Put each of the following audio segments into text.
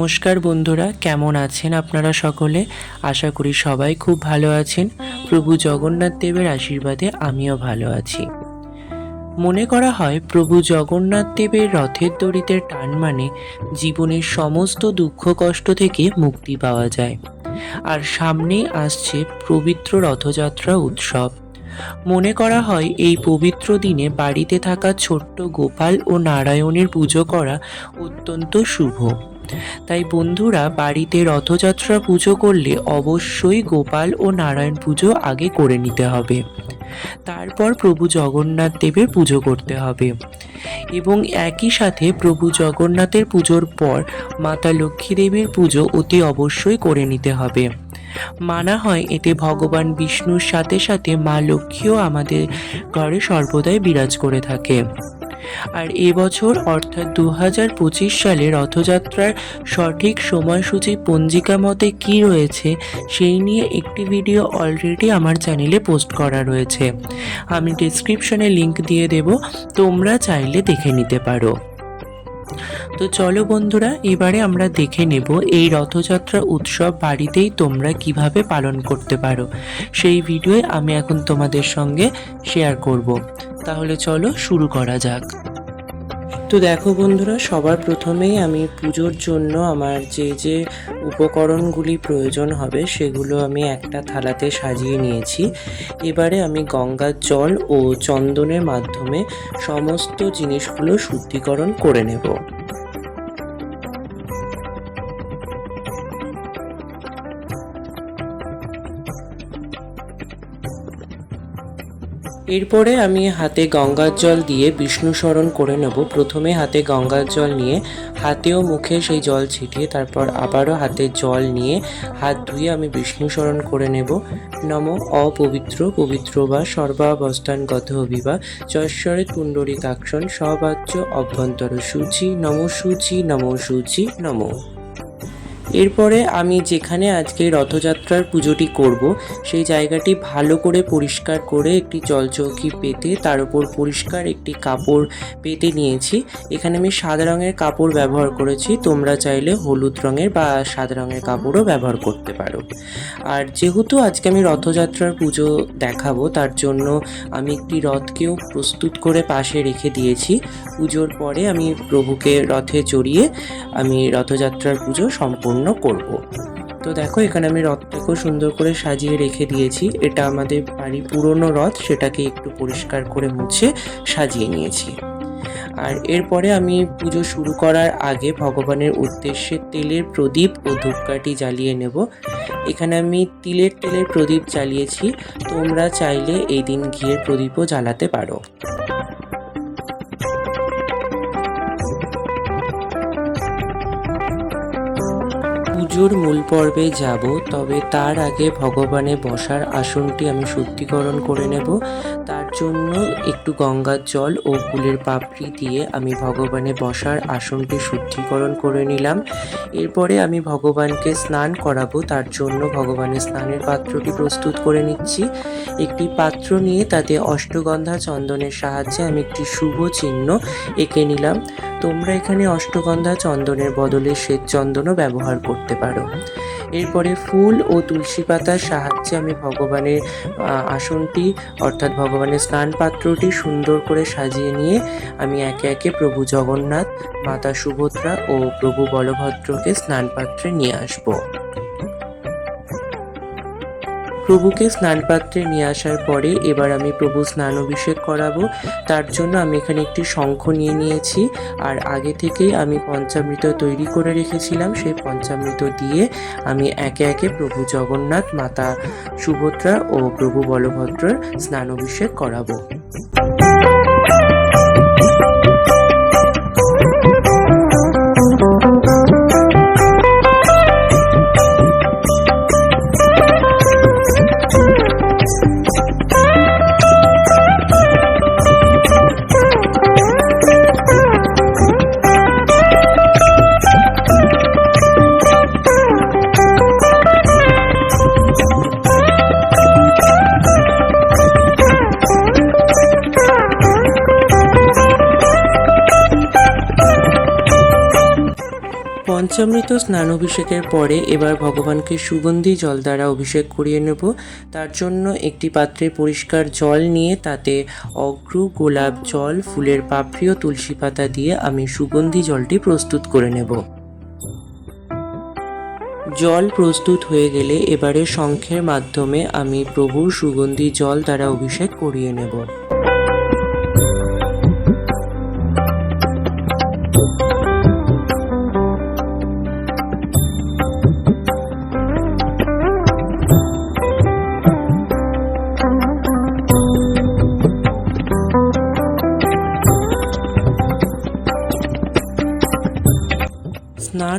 নমস্কার বন্ধুরা, কেমন আছেন আপনারা সকলে? আশা করি সবাই খুব ভালো আছেন। প্রভু জগন্নাথ দেবের আশীর্বাদে আমিও ভালো আছি। মনে করা হয়, প্রভু জগন্নাথ দেবের রথের দড়িতে টান মানে জীবনের সমস্ত দুঃখ কষ্ট থেকে মুক্তি পাওয়া যায়। আর সামনেই আসছে পবিত্র রথযাত্রা উৎসব। মনে করা হয়, এই পবিত্র দিনে বাড়িতে থাকা ছোট্ট গোপাল ও নারায়ণের পুজো করা অত্যন্ত শুভ। তাই বন্ধুরা বাড়িতে রথযাত্রা পুজো করলে অবশ্যই গোপাল ও নারায়ণ পুজো আগে করে নিতে হবে। তারপর প্রভু জগন্নাথ দেবের পুজো করতে হবে। এবং একই সাথে প্রভু জগন্নাথের পুজোর পর মাতা লক্ষ্মী দেবীর পুজো অতি অবশ্যই করে নিতে হবে। মানা হয় এতে ভগবান বিষ্ণুর সাথে সাথে মা লক্ষ্মীও আমাদের ঘরে সর্বদাই বিরাজ করে থাকে। আর এবছর অর্থাৎ দু হাজার পঁচিশ সালে রথযাত্রার সঠিক সময়সূচি পঞ্জিকা মতে কী রয়েছে, সেই নিয়ে একটি ভিডিও অলরেডি আমার চ্যানেলে পোস্ট করা রয়েছে। আমি ডিসক্রিপশনে লিংক দিয়ে দেব, তোমরা চাইলে দেখে নিতে পারো। তো চলো বন্ধুরা, এবারে আমরা দেখে নেব এই রথযাত্রা উৎসব বাড়িতেই তোমরা কীভাবে পালন করতে পারো। সেই ভিডিও আমি এখন তোমাদের সঙ্গে শেয়ার করব। তাহলে চলো শুরু করা যাক। তো দেখো বন্ধুরা, সবার প্রথমেই আমি পুজোর জন্য আমার যে যে উপকরণগুলি প্রয়োজন হবে সেগুলো আমি একটা থালাতে সাজিয়ে নিয়েছি। এবারে আমি গঙ্গার জল ও চন্দনের মাধ্যমে সমস্ত জিনিসগুলো শুদ্ধিকরণ করে নেব। এরপরে আমি হাতে গঙ্গার জল দিয়ে বিষ্ণু স্মরণ করে নেব। প্রথমে হাতে গঙ্গার জল নিয়ে, হাতে ও মুখে সেই জল ছিটিয়ে, তারপর আবারও হাতে জল নিয়ে হাত ধুয়ে আমি বিষ্ণু স্মরণ করে নেব। নম অপবিত্র, পবিত্র বা সর্বাবস্থানগত হবিবা যশ্বরে পুণ্ডরিকাক্ষণ সবাচ্য অভ্যন্তর সূচি, নম সূচি নম সূচি, নম। এরপরে আমি যেখানে আজকে রথযাত্রার পুজোটি করব, সেই জায়গাটি ভালো করে পরিষ্কার করে একটি জলচৌকি পেতে, তার উপর পরিষ্কার একটি কাপড় পেতে নিয়েছি। এখানে আমি সাদা রঙের কাপড় ব্যবহার করেছি, তোমরা চাইলে হলুদ রঙের বা সাদা রঙের কাপড়ও ব্যবহার করতে পারো। আর যেহেতু আজকে আমি রথযাত্রার পুজো দেখাবো, তার জন্য আমি একটি রথকেও প্রস্তুত করে পাশে রেখে দিয়েছি। পুজোর পরে আমি প্রভুকে রথে চড়িয়ে আমি রথযাত্রার পুজো সম্পূর্ণ করব। তো দেখো, এখানে আমি রথটাকেও সুন্দর করে সাজিয়ে রেখে দিয়েছি। এটা আমাদের বাড়ি পুরনো রথ, সেটাকে একটু পরিষ্কার করে মুছে সাজিয়ে নিয়েছি। আর এরপরে আমি পুজো শুরু করার আগে ভগবানের উদ্দেশ্যে তেলের প্রদীপ ও ধূপকাঠি জ্বালিয়ে নেব। এখানে আমি তিলের তেলের প্রদীপ জ্বালিয়েছি। তোমরা চাইলে এই দিন ঘিয়ের প্রদীপও জ্বালাতে পারো। পুজোর মূল পর্বে যাব, তবে তার আগে ভগবানে বসার আসনটি আমি শুদ্ধিকরণ করে নেব। তার জন্য একটু গঙ্গার জল ও ফুলের পাপড়ি দিয়ে আমি ভগবানের বসার আসনটি শুদ্ধিকরণ করে নিলাম। এরপরে আমি ভগবানকে স্নান করাবো, তার জন্য ভগবানের স্নানের পাত্রটি প্রস্তুত করে নিচ্ছি। একটি পাত্র নিয়ে তাতে অষ্টগন্ধা চন্দনের সাহায্যে আমি একটি শুভ চিহ্ন এঁকে নিলাম। তোমরা এখানে অষ্টগন্ধা চন্দনের বদলে শ্বেত চন্দনও ব্যবহার করতে পারো। এরপরে ফুল ও তুলসী পাতার সাহায্যে আমি ভগবানের আসনটি, অর্থাৎ ভগবানের স্নান পাত্রটি সুন্দর করে সাজিয়ে নিয়ে আমি একে একে প্রভু জগন্নাথ, মাতা সুভদ্রা ও প্রভু বলভদ্রকে স্নান পাত্রে নিয়ে আসব। প্রভুকে স্নান পাত্রে নিয়ে আসার পরে এবার আমি প্রভু স্নান অভিষেক করাবো। তার জন্য আমি এখানে একটি শঙ্খ নিয়ে নিয়েছি। আর আগে থেকেই আমি পঞ্চামৃত তৈরি করে রেখেছিলাম। সেই পঞ্চামৃত দিয়ে আমি একে একে প্রভু জগন্নাথ, মাতা সুভদ্রা ও প্রভু বলভদ্রর স্নান অভিষেক করাবো। পঞ্চামৃত স্নান অভিষেকের পরে এবার ভগবানকে সুগন্ধি জল দ্বারা অভিষেক করিয়ে নেব। তার জন্য একটি পাত্রে পরিষ্কার জল নিয়ে তাতে অগ্র গোলাপ জল, ফুলের পাপড়ি ও তুলসী পাতা দিয়ে আমি সুগন্ধি জলটি প্রস্তুত করে নেব। জল প্রস্তুত হয়ে গেলে এবারে শঙ্খের মাধ্যমে আমি প্রভুর সুগন্ধি জল দ্বারা অভিষেক করিয়ে নেব।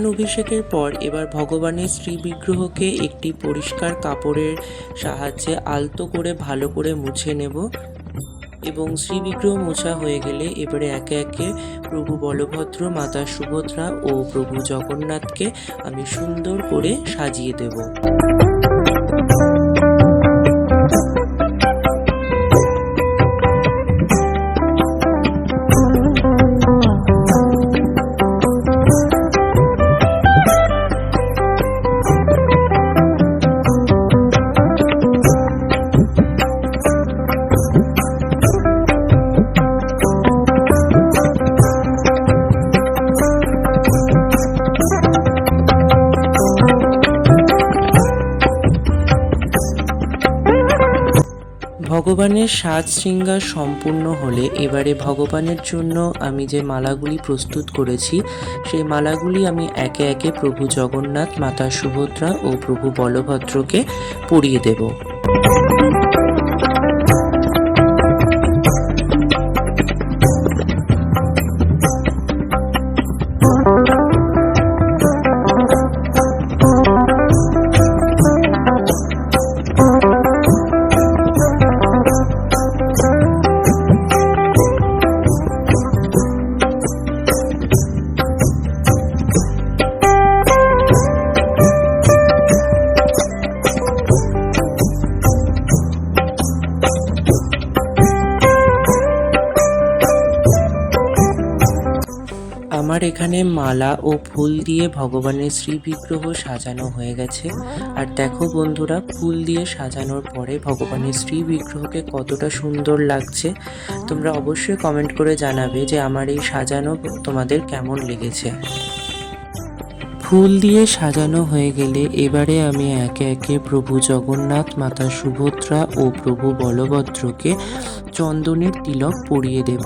স্নান অভিষেকের পর এবার ভগবানের শ্রী বিগ্রহকে একটি পরিষ্কার কাপড়ের সাহায্যে আলতো করে ভালো করে মুছে নেব। এবং শ্রী বিগ্রহ মোছা হয়ে গেলে এবারে একে একে প্রভু বলভদ্র, মাতা সুভদ্রা ও প্রভু জগন্নাথকে আমি সুন্দর করে সাজিয়ে দেব। ভগবানের সাজ শৃঙ্গার সম্পূর্ণ হলে এবারে ভগবানের জন্য আমি যে মালাগুলি প্রস্তুত করেছি, সেই মালাগুলি আমি একে একে প্রভু জগন্নাথ, মাতা সুভদ্রা ও প্রভু বলভদ্রকে পরিয়ে দেব। এখানে মালা ও ফুল দিয়ে ভগবানের শ্রী বিগ্রহ সাজানো হয়ে গেছে। আর দেখো বন্ধুরা, ফুল দিয়ে সাজানোর পরে ভগবানের শ্রী বিগ্রহকে কতটা সুন্দর লাগছে। তোমরা অবশ্যই কমেন্ট করে জানাবে যে আমার এই সাজানো তোমাদের কেমন লেগেছে। ফুল দিয়ে সাজানো হয়ে গেলে এবারে আমি একে একে প্রভু জগন্নাথ, মাতা সুভদ্রা ও প্রভু বলভদ্রকে চন্দনের তিলক পরিয়ে দেব।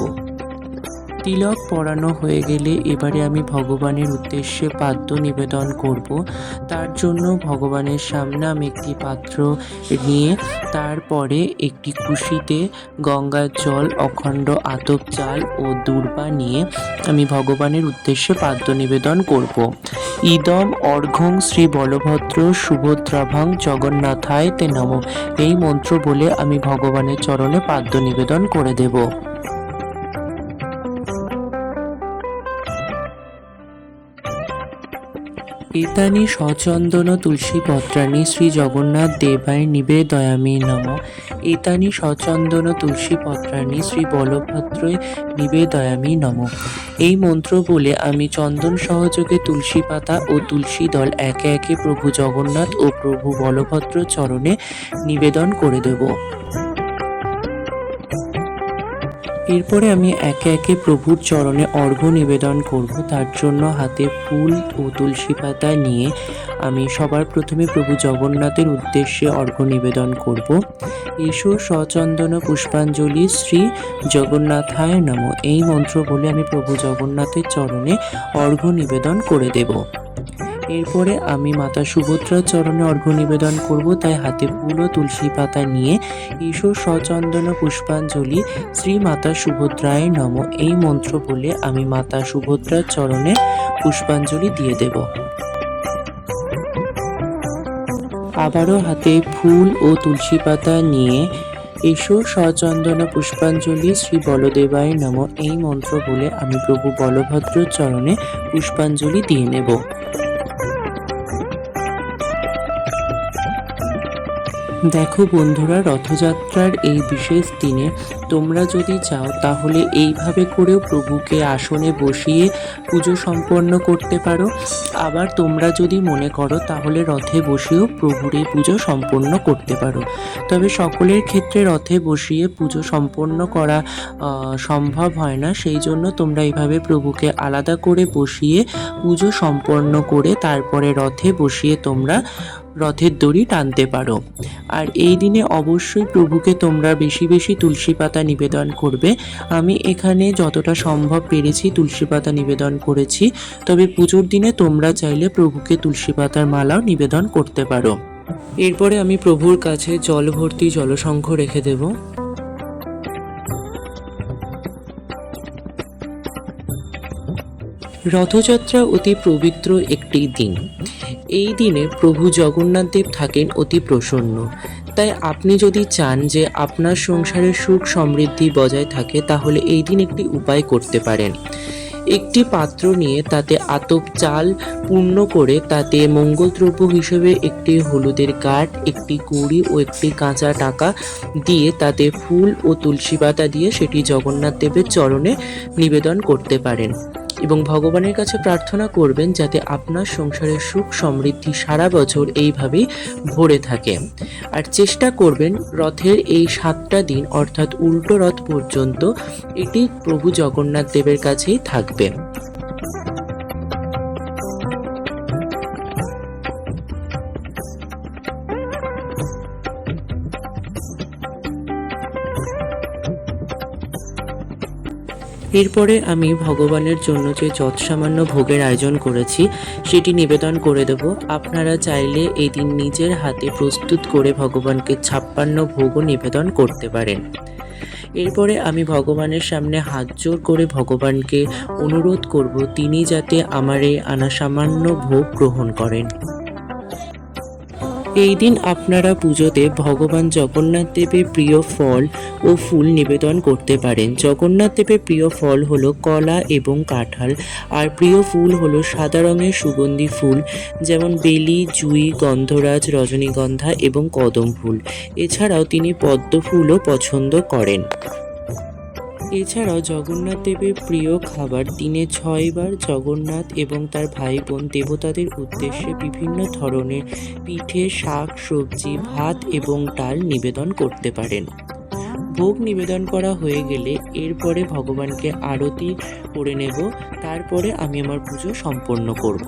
তিলক পরানো হয়ে গেলে এবারে আমি ভগবানের উদ্দেশ্যে পাদ্য নিবেদন করব। তার জন্য ভগবানের সামনে আমি একটি পাত্র নিয়ে তারপরে একটি কুশিতে গঙ্গার জল, অখণ্ড আতপ, চাল ও দূর্বা নিয়ে আমি ভগবানের উদ্দেশ্যে পাদ্য নিবেদন করব। ইদম অর্ঘং শ্রী বলভদ্র সুভদ্রাভাং জগন্নাথায় তে নম। এই মন্ত্র বলে আমি ভগবানের চরণে পাদ্য নিবেদন করে দেব। এতানি সচন্দন তুলসী পত্রাণি শ্রী জগন্নাথ দেবায় নিবেদয়ামি নম। এতানি সচন্দন তুলসী পত্রাণি শ্রী বলভদ্রয় নিবেদয়ামি নম। এই মন্ত্র বলে আমি চন্দন সহযোগে তুলসী পাতা ও তুলসী দল একে একে প্রভু জগন্নাথ ও প্রভু বলভদ্র চরণে নিবেদন করে দেব। এরপরে আমি একে একে প্রভুর চরণে অর্ঘ্য নিবেদন করব। তার জন্য হাতে ফুল ও তুলসী পাতা নিয়ে আমি সবার প্রথমে প্রভু জগন্নাথের উদ্দেশ্যে অর্ঘ্য নিবেদন করব। এসো সচন্দন পুষ্পাঞ্জলি শ্রী জগন্নাথায় নম। এই মন্ত্র বলে আমি প্রভু জগন্নাথের চরণে অর্ঘ্য নিবেদন করে দেব। এরপরে আমি মাতা সুভদ্রার চরণে অর্ঘ্য নিবেদন করব, তাই হাতে ফুল ও তুলসী পাতা নিয়ে ঈশ্বর সচন্দন পুষ্পাঞ্জলি, শ্রী মাতা সুভদ্রায় নম। এই মন্ত্র বলে আমি মাতা সুভদ্রার চরণে পুষ্পাঞ্জলি দিয়ে দেব। আবারও হাতে ফুল ও তুলসী পাতা নিয়ে এসো সচন্দন পুষ্পাঞ্জলি, শ্রী বলদেবায় নম। এই মন্ত্র বলে আমি প্রভু বলভদ্র চরণে পুষ্পাঞ্জলি দিয়ে নেব। দেখো বন্ধুরা, রথযাত্রার এই বিশেষ দিনে তোমরা যদি চাও তাহলে এইভাবে করেও প্রভুকে আসনে বসিয়ে পুজো সম্পন্ন করতে পারো। আবার তোমরা যদি মনে করো তাহলে রথে বসিয়েও প্রভুর এই পুজো সম্পন্ন করতে পারো। তবে সকলের ক্ষেত্রে রথে বসিয়ে পুজো সম্পন্ন করা সম্ভব হয় না। সেই জন্য তোমরা এইভাবে প্রভুকে আলাদা করে বসিয়ে পুজো সম্পন্ন করে তারপরে রথে বসিয়ে তোমরা রথের দড়ি টানতে পারো। আর এই দিনে অবশ্যই প্রভুকে তোমরা বেশি বেশি তুলসী পাতা নিবেদন করবে। আমি এখানে যতটা সম্ভব পেরেছি তুলসী পাতা নিবেদন করেছি। তবে পুজোর দিনে তোমরা চাইলে প্রভুকে তুলসী পাতার মালাও নিবেদন করতে পারো। এরপরে আমি প্রভুর কাছে জল ভর্তি জলসংখ্য রেখে দেব। রথযাত্রা অতি পবিত্র একটি দিন। এই দিনে প্রভু জগন্নাথ দেব থাকেন অতি প্রসন্ন। তাই আপনি যদি চান যে আপনার সংসারে সুখ সমৃদ্ধি বজায় থাকে, তাহলে এই দিন একটি উপায় করতে পারেন। একটি পাত্র নিয়ে তাতে আতপ চাল পূর্ণ করে তাতে মঙ্গলদ্রব্য হিসেবে একটি হলুদের কাঠ একটি কুড়ি ও একটি কাঁচা টাকা দিয়ে তাতে ফুল ও তুলসী পাতা দিয়ে সেটি জগন্নাথ দেবের চরণে নিবেদন করতে পারেন। এবং ভগবানের কাছে প্রার্থনা করবেন যাতে আপনার সংসারের সুখ সমৃদ্ধি সারা বছর এইভাবেই ভরে থাকে। আর চেষ্টা করবেন রথের এই সাতটা দিন, অর্থাৎ উল্টো রথ পর্যন্ত, এটি প্রভু জগন্নাথ দেবের কাছেই থাকবে। এরপরে আমি ভগবানের জন্য যে যৎসামান্য ভোগের আয়োজন করেছি, সেটি নিবেদন করে দেব। আপনারা চাইলে এই দিন নিজের হাতে প্রস্তুত করে ভগবানকে ছাপ্পান্ন ভোগও নিবেদন করতে পারেন। এরপরে আমি ভগবানের সামনে হাত জোর করে ভগবানকে অনুরোধ করব, তিনি যাতে আমার এই আনা সামান্য ভোগ গ্রহণ করেন। এই দিন আপনারা পুজোতে ভগবান জগন্নাথ দেবের প্রিয় ফল ও ফুল নিবেদন করতে পারেন। জগন্নাথ দেবের প্রিয় ফল হলো কলা এবং কাঁঠাল। আর প্রিয় ফুল হলো সাদা রঙের সুগন্ধি ফুল, যেমন বেলি, জুই, গন্ধরাজ, রজনীগন্ধা এবং কদম ফুল। এছাড়াও তিনি পদ্ম ফুলও পছন্দ করেন। এছাড়াও জগন্নাথ দেবের প্রিয় খাবার দিনে ছয়বার জগন্নাথ এবং তার ভাই বোন দেবতাদের উদ্দেশ্যে বিভিন্ন ধরনের পিঠে, শাক, সবজি, ভাত এবং ডাল নিবেদন করতে পারেন। ভোগ নিবেদন করা হয়ে গেলে এরপরে ভগবানকে আরতি করে নেব। তারপরে আমি আমার পুজো সম্পন্ন করব।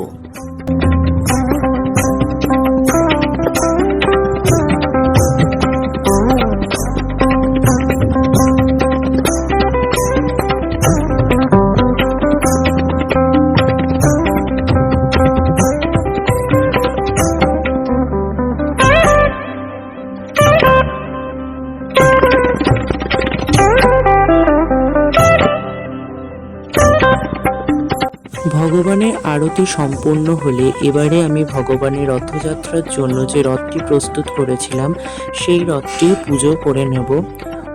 আরতি সম্পূর্ণ হলে এবারে আমি ভগবানের রথযাত্রার জন্য যে রথটি প্রস্তুত করেছিলাম, সেই রথটি পুজো করে নেব।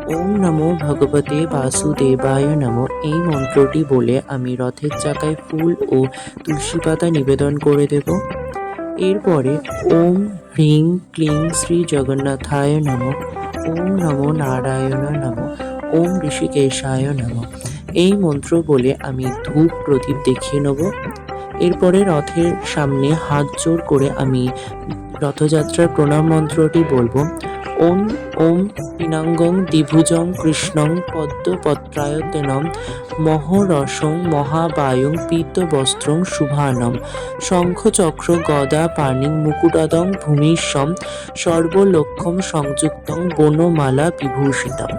ওম নমো ভগবতে বাসুদেবায় নমো। এই মন্ত্রটি বলে আমি রথের চাকায় ফুল ও তুলসী পাতা নিবেদন করে দেব। এরপরে ওম হ্রিং ক্লিং শ্রী জগন্নাথায় নমো। ওম নমো নারায়ণ নমো। ওম ঋষিকেশায় নমো। এই মন্ত্র বলে আমি ধূপ প্রদীপ দেখিয়ে নেব। এরপরে রথের সামনে হাত জোর করে আমি রথযাত্রার প্রণাম মন্ত্রটি বলব। ওম ওম, পিনাঙ্গং দ্বিভুজং কৃষ্ণং, পদ্মপত্রায়তেনম, মহরসং, মহাবায়ং, পীতবস্ত্রং, শুভানম, শঙ্খচক্র, গদা, পাণিং, মুকুটদং ভূমিষ্যম সর্বলক্ষম সংযুক্তং, বনমালা, বিভূষিতম।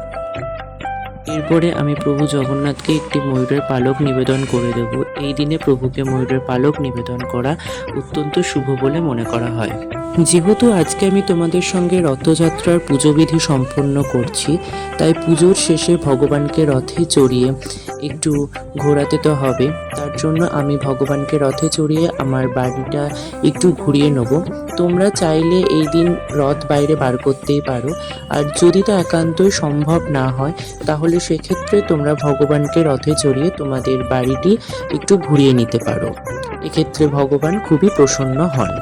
এরপরে আমি প্রভু জগন্নাথকে একটি ময়ূরের পালক নিবেদন করে দেব। এই দিনে প্রভুকে ময়ূরের পালক নিবেদন করা অত্যন্ত শুভ বলে মনে করা হয়। যেহেতু আজকে আমি তোমাদের সঙ্গে রথযাত্রার পুজোবিধি সম্পন্ন করছি, তাই পুজোর শেষে ভগবানকে রথে চড়িয়ে একটু ঘোরাতে তো হবে, তার জন্য আমি ভগবানকে রথে চড়িয়ে আমার বাড়িটা একটু ঘুরিয়ে নেব। তোমরা চাইলে এই দিন রথ বাইরে বার করতেই পারো। আর যদি তা একান্তই সম্ভব না হয়, তাহলে সেক্ষেত্রে তোমরা ভগবানকে রথে চড়িয়ে তোমাদের বাড়িটি একটু ঘুরিয়ে নিতে পারো। এক্ষেত্রে ভগবান খুবই প্রসন্ন হন।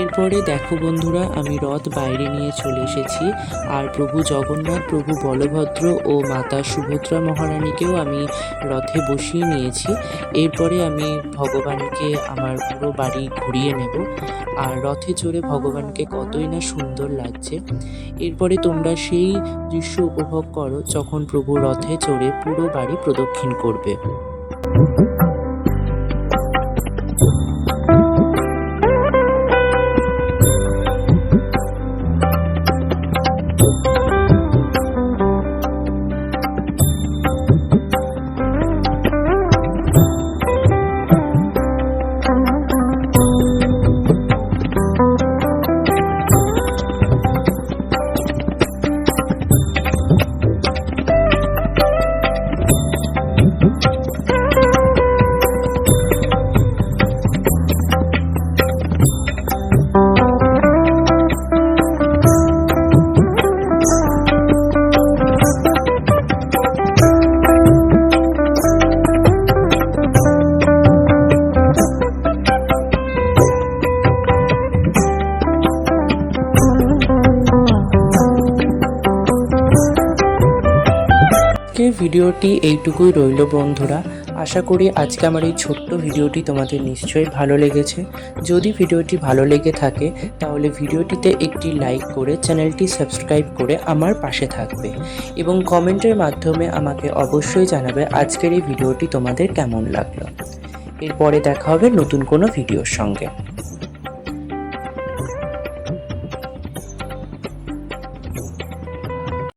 এরপরে দেখো বন্ধুরা, আমি রথ বাইরে নিয়ে চলে এসেছি। আর প্রভু জগন্নাথ, প্রভু বলভদ্র ও মাতা সুভদ্রা মহারানীকেও আমি রথে বসিয়ে নিয়েছি। এরপরে আমি ভগবানকে, আমার পুরো বাড়ি ঘুরিয়ে নেব। আর রথে চড়ে ভগবানকে কতই না সুন্দর লাগছে। এরপরে তোমরা সেই দৃশ্য উপভোগ করো যখন প্রভু রথে চড়ে পুরো বাড়ি প্রদক্ষিণ করবে। আজকের ভিডিওটি এইটুকুই রইল বন্ধুরা। আশা করি আজকে আমার এই ছোট্ট ভিডিওটি তোমাদের নিশ্চয়ই ভালো লেগেছে। যদি ভিডিওটি ভালো লেগে থাকে, তাহলে ভিডিওটিতে একটি লাইক করে চ্যানেলটি সাবস্ক্রাইব করে আমার পাশে থাকবে এবং কমেন্টের মাধ্যমে আমাকে অবশ্যই জানাবে আজকের এই ভিডিওটি তোমাদের কেমন লাগল। এরপরে দেখা হবে নতুন কোনো ভিডিওর সঙ্গে।